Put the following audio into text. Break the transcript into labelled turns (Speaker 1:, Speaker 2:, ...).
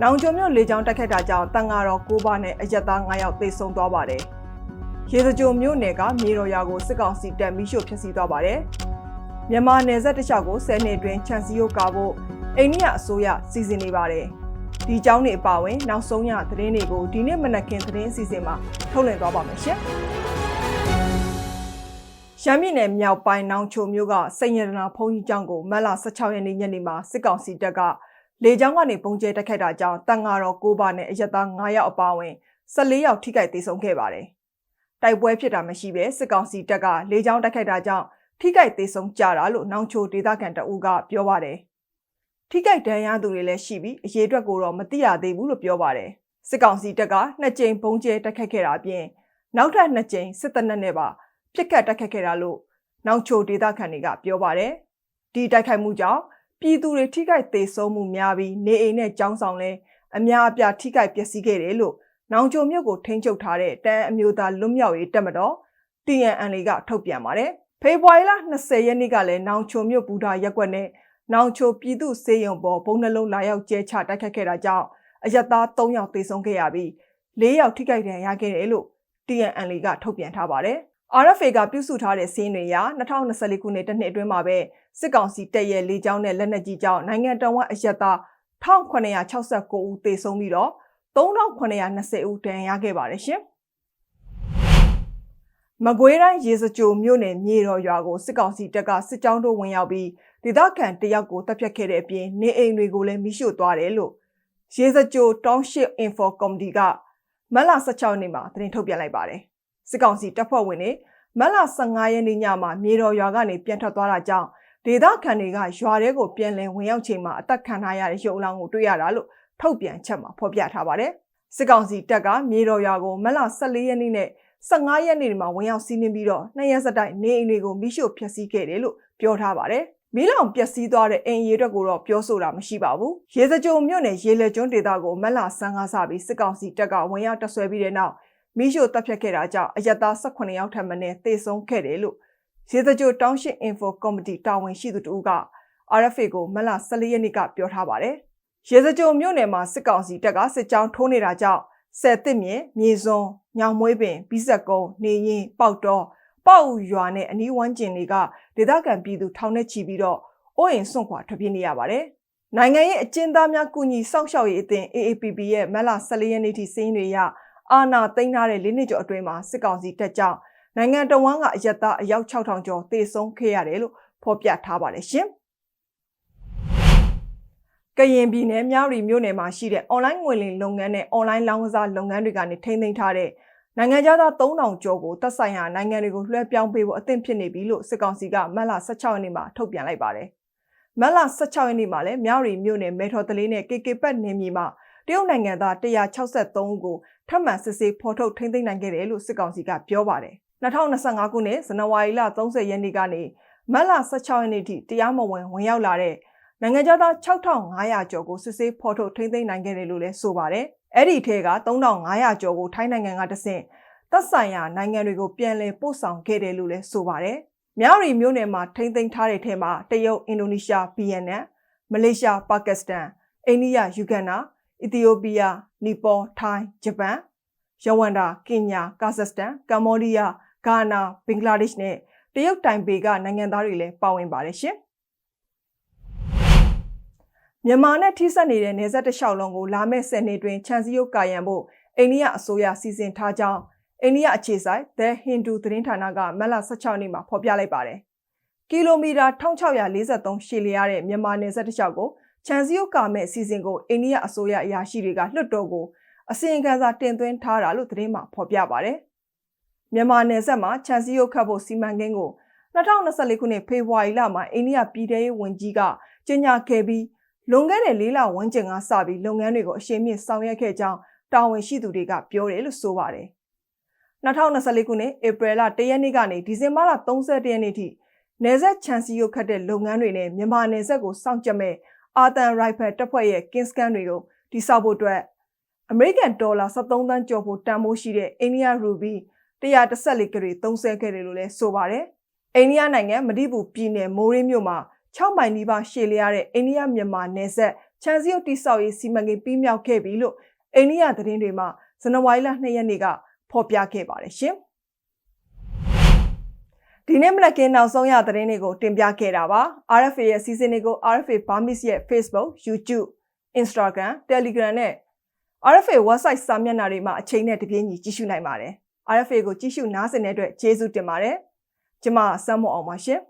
Speaker 1: ။နောင်ကျော်မြို့လေကြောင်းတက်ခတ်တာကြောင့်တန်ဃာတော်၉ပါးနဲ့အရက်သား9ယောက်သေဆုံးသွားပါတယ်။ရေစကြိုမြို့နယ်ကမြေတော်ရွာကိုစစ်ကောင်စီတပ်မိရှို့ဖျက်ဆီးသွားပါတယ်။မြန်မာနယ်စပ်တစ်လျှောက်ကို10နှစ်အတွင်းခြံစည်းရုပ်ကာဖို့အိန္ဒိယအစိုးရစီစဉ်နေပါတယ်။ဒီအကြောင်းတွေအပါအဝင်နောက်ဆုံးရသတင်းတွေကိုဒီနေ့မနက်ခင်းသတင်းအစီအစဉ်မှာထုတ်လွှင့်သွားပါမယ်ရှင်။ရှမ်းပြည်နယ်မြောက်ပိုင်းနောင်ချိုမြို့ကစိန်ရတနာဘုံကြီးကျောင်းကိုမတ်လ16ရက်နေ့ညနေမှာစစ်ကောင်စီတပ်က လေကြောင်းကနေပုံကျဲတက်ခတ်တာကြောင့်တန်ဃာတော်9ပါးနဲ့အရက်သား9ယောက်အပါအဝင်14ယောက်ထိခိုက်ဒေဆုံးခဲ့ပါတယ်။တိုက်ပွဲဖြစ်တာမရှိဘဲစစ်ကောင်စီတပ်ကလေကြောင်းတက်ခတ်တာကြောင့်ထိခိုက်ဒေဆုံးကြတာလို့နောင်ချိုဒေသခံတအူးကပြောပါတယ်။ထိခိုက်ဒဏ်ရာသူတွေလည်းရှိပြီးအရေးအတွက်ကိုတော့မသိရသေးဘူးလို့ပြောပါတယ်။စစ်ကောင်စီတပ်ကနှစ်ကြိမ်ပုံကျဲတက်ခတ်ခဲ့တာအပြင်နောက်ထပ်နှစ်ကြိမ်စစ်တပ်နဲ့ပါပြစ်ခတ်တက်ခတ်ခဲ့တာလို့နောက်ချိုဒေသခံတွေကပြောပါတယ်။ဒီတိုက်ခိုက်မှုကြောင့် ပြည်သူတွေထိခိုက်သေးဆုံးမှုများပြီးနေအိမ်နဲ့ကြောင်းဆောင်လဲအများအပြားထိခိုက်ပျက်စီးခဲ့တယ်လို့နောင်ချိုမြို့ကိုထိန်းချုပ်ထားတဲ့တန်အမျိုးသားလွတ်မြောက်ရေးတပ်မတော် TNN ကထုတ်ပြန်ပါတယ်။ဖေဖော်ဝါရီလ20ရက်နေ့ကလည်းနောင်ချိုမြို့ဘူတာရက်ကွက်နဲ့နောင်ချိုပြည်သူစေယုံပေါ်ဘုံနှလုံးလာရောက်ကျဲချတိုက်ခတ်ခဲ့တာကြောင့်အရက်သား3ယောက်သေဆုံးခဲ့ရပြီး4ယောက်ထိခိုက်ဒဏ်ရာရခဲ့တယ်လို့ TNN ကထုတ်ပြန်ထားပါတယ်။ RFA ကပြုစုထားတဲ့စီးရင်တွေအရ2024ခုနှစ်တစ်နှစ်အတွင်းမှာပဲစစ်ကောင်စီတပ်ရဲ့လေကြောင်းနဲ့လက်နက်ကြီးကြောင့်နိုင်ငံတော်ဝန်အရက်သား1969ဦးသေဆုံးပြီးတော့3920ဦးဒဏ်ရာရခဲ့ပါတယ်ရှင်။မကွေးတိုင်းရေစကြိုမြို့နယ်မြေတော်ရွာကိုစစ်ကောင်စီတပ်ကစစ်ကြောင်းတို့ဝင်ရောက်ပြီးဒေသခံတယောက်ကိုတပ်ဖြတ်ခဲ့တဲ့အပြင်နေအိမ်တွေကိုလည်းမိရှို့သွားတယ်လို့ရေစကြို Township Info Committee ကမတ်လ16နေ့မှာသတင်းထုတ်ပြန်လိုက်ပါတယ်။ စစ်ကောင်စီတပ်ဖွဲ့ဝင်တွေမတ်လ15ရက်နေ့ညမှာမြေတော်ရွာကနေပြန်ထွက်သွားတာကြောင့်ဒေသခံတွေကရွာထဲကိုပြန်လည်ဝင်ရောက်ချိန်မှာအသက်ခံထားရတဲ့ရုပ်အလောင်းကိုတွေ့ရတာလို့ထုတ်ပြန်ချက်မှာဖော်ပြထားပါတယ်။စစ်ကောင်စီတပ်ကမြေတော်ရွာကိုမတ်လ14ရက်နေ့နဲ့15ရက်နေ့မှာဝင်ရောက်စီးနင်းပြီးတော့နှစ်ရက်စတိုက်နေအိမ်တွေကိုမိရှို့ဖျက်ဆီးခဲ့တယ်လို့ပြောထားပါတယ်။မီးလောင်ပျက်စီးသွားတဲ့အိမ်ရီအတွက်ကိုတော့ပြောဆိုတာမရှိပါဘူး။ရေစကြိုမြို့နယ်ရေလက်ကျွန်းဒေသကိုမက်လာဆန်းကားစပြီးစစ်ကောင်စီတပ်ကဝင်ရောက်တပ်ဆွဲပြီးတဲ့နောက် မိရှို့တပ်ဖြတ်ခဲ့တာကြောင့်အရက်သား18ယောက်ထပ်မံတေဆုံးခဲ့တယ်လို့ရေစကြိုတောင်းရှင်း info committee တာဝန်ရှိသူတို့က RFA ကိုမက်လာ14ရက်နေ့ကပြောထားပါတယ်။ရေစကြိုမြို့နယ်မှာစစ်ကောင်စီတပ်ကစစ်ကြောင်းထိုးနေတာကြောင့်ဆယ်တစ်မြင့်မြေစွန်းညောင်မွေးပင်ပြီးဆက်ကုန်းနေရင်ပေါက်တော့ပေါ့ဦးရွာနဲ့အနီးဝန်းကျင်တွေကဒေသခံပြည်သူထောင်နဲ့ချီပြီးတော့အိုးအိမ်စွန့်ခွာထွက်ပြေးနေရပါတယ်။နိုင်ငံရဲ့အကျဉ်းသားများကုညီစောင့်ရှောက်ရေးအသင်း AAPP ရဲ့မက်လာ14ရက်နေ့ထိစည်းတွေရ အာဏာသိမ်းထားတဲ့၄နှစ်ကျော်အတွင်းမှာစစ်ကောင်စီတပ်ကြောင့်နိုင်ငံတော်ဝန်ကအယက်သားအယောက်6000ကျော်သေဆုံးခဲ့ရတယ်လို့ဖော်ပြထားပါတယ်ရှင်။ကရင်ပြည်နယ်မြောက်ရီမြို့နယ်မှာရှိတဲ့ online ငွေလိမ်လုပ်ငန်းနဲ့ online လောင်းကစားလုပ်ငန်းတွေကနေထိန်းသိမ်းထားတဲ့နိုင်ငံသား3000ကျော်ကိုတပ်ဆိုင်ရာနိုင်ငံတွေကိုလွှဲပြောင်းပေးဖို့အသင့်ဖြစ်နေပြီလို့စစ်ကောင်စီကမတ်လ16ရက်နေ့မှာထုတ်ပြန်လိုက်ပါတယ်။မတ်လ16ရက်နေ့မှာလည်းမြောက်ရီမြို့နယ်မဲထော်တလေးနဲ့ KK ပတ်နယ်မြေမှာတ ရုတ်နိုင်ငံသား163ဦးကိုထပ်မံစစ်ဆေးဖော်ထုတ်ထိန်းသိမ်းနိုင်ခဲ့တယ်လို့စစ်ကောင်စီကပြောပါတယ်။2025ခုနှစ်ဇန်နဝါရီလ30ရက်နေ့ကနေမတ်လ16ရက်နေ့ထိတရားမဝင်ဝင်ရောက်လာတဲ့နိုင်ငံသား6500ကျော်ကိုစစ်ဆေးဖော်ထုတ်ထိန်းသိမ်းနိုင်ခဲ့တယ်လို့လည်းဆိုပါတယ်။အဲ့ဒီထဲက3500ကျော်ကိုထိုင်းနိုင်ငံကတဆင့်သက်ဆိုင်ရာနိုင်ငံတွေကိုပြန်လည်ပို့ဆောင်ခဲ့တယ်လို့လည်းဆိုပါတယ်။မြောက်ရီမြို့နယ်မှာထိန်းသိမ်းထားတဲ့ထဲမှာတရုတ်၊အင်ဒိုနီးရှား၊ဗီယက်နမ်၊မလေးရှား၊ပါကစ္စတန်၊အိန္ဒိယ၊ယူဂန်ဒါ၊ အီသီယိုးပီးယား၊နီပေါ၊ထိုင်း၊ဂျပန်၊ယဝန်ဒါ၊ကင်ညာ၊ကာဇက်စတန်၊ကမ္ဘောဒီးယား၊ဂါနာ၊ဘင်္ဂလားဒေ့ရှ်နဲ့တရုတ်တိုင်ပေကနိုင်ငံသားတွေလည်းပါဝင်ပါတယ်ရှင်။မြန်မာနဲ့ထိစပ်နေတဲ့နေဆက်တစ်လျှောက်လုံးကိုလာမယ့်10နှစ်တွင်ခြံစည်းရုပ်ကာရန်ဖို့အိန္ဒိယအစိုးရစီစဉ်ထားကြောင်းအိန္ဒိယအခြေစိုက် The Hindu သတင်းဌာနကမတ်လ16နှစ်မှာဖော်ပြလိုက်ပါတယ်။ကီလိုမီတာ1643ရှည်လျားတဲ့မြန်မာနယ်စပ်တစ်လျှောက်ကို ခြံစည်းရုပ်ကာမဲ့အစီအစဉ်ကိုအိန္ဒိယအစိုးရအရာရှိတွေကလွှတ်တော်ကိုအစီရင်ခံစာတင်သွင်းထားတာလို့သတင်းမှာဖော်ပြပါတယ်။မြန်မာနယ်စပ်မှာခြံစည်းရုပ်ခတ်ဖို့စီမံကိန်းကို2024ခုနှစ်ဖေဖော်ဝါရီလမှာအိန္ဒိယပြည်ထရေးဝန်ကြီးကကြေညာခဲ့ပြီးလွန်ခဲ့တဲ့၄လဝန်းကျင်ကစပြီးလုပ်ငန်းတွေကိုအရှိန်မြင့်ဆောင်ရွက်ခဲ့ကြောင်းတာဝန်ရှိသူတွေကပြောတယ်လို့ဆိုပါတယ်။2024ခုနှစ်ဧပြီလ1ရက်နေ့ကနေဒီဇင်ဘာလ31ရက်နေ့ထိနယ်စပ်ခြံစည်းရုပ်ခတ်တဲ့လုပ်ငန်းတွေနဲ့မြန်မာနယ်စပ်ကိုစောင့်ကြမဲ့ အာတန်ရိုင်ဖယ်တပ်ဖွဲ့ရဲ့ကင်းစကန်တွေကိုတိစောက်ဖို့အတွက်အမေရိကန်ဒေါ်လာ73သန်းကျော်ဖို့တန်ဖိုးရှိတဲ့အိန္ဒိယရူဘီ114ကရီသုံးဆဲခဲ့တယ်လို့လည်းဆိုပါတယ်။အိန္ဒိယနိုင်ငံမတိဘူးပြည်နယ်မိုးရင်းမြို့မှာ6မိုင်နီးပါးရှည်လျားတဲ့အိန္ဒိယမြန်မာနယ်စပ်ခြံစည်းရုပ်တိဆောက်ရေးစီမံကိန်းပြီးမြောက်ခဲ့ပြီလို့အိန္ဒိယသတင်းတွေမှာဇန်နဝါရီလ2ရက်နေ့ကဖော်ပြခဲ့ပါတယ်ရှင်။ ဒီနေ့မနက်ခင်းနောက်ဆုံးရသတင်းတွေကိုတင်ပြခဲ့တာပါ RFA ရဲ့စီစဉ်တွေကို RFA Burmese ရဲ့ Facebook, YouTube, Instagram, Telegram နဲ့ RFA website စာမျက်နှာတွေမှာအချိန်နဲ့တပြေးညီကြည့်ရှုနိုင်ပါတယ် RFA ကိုကြည့်ရှုနားဆင်တဲ့အတွက်ကျေးဇူးတင်ပါတယ်ကျွန်မစမ်းမအောင်ပါရှင်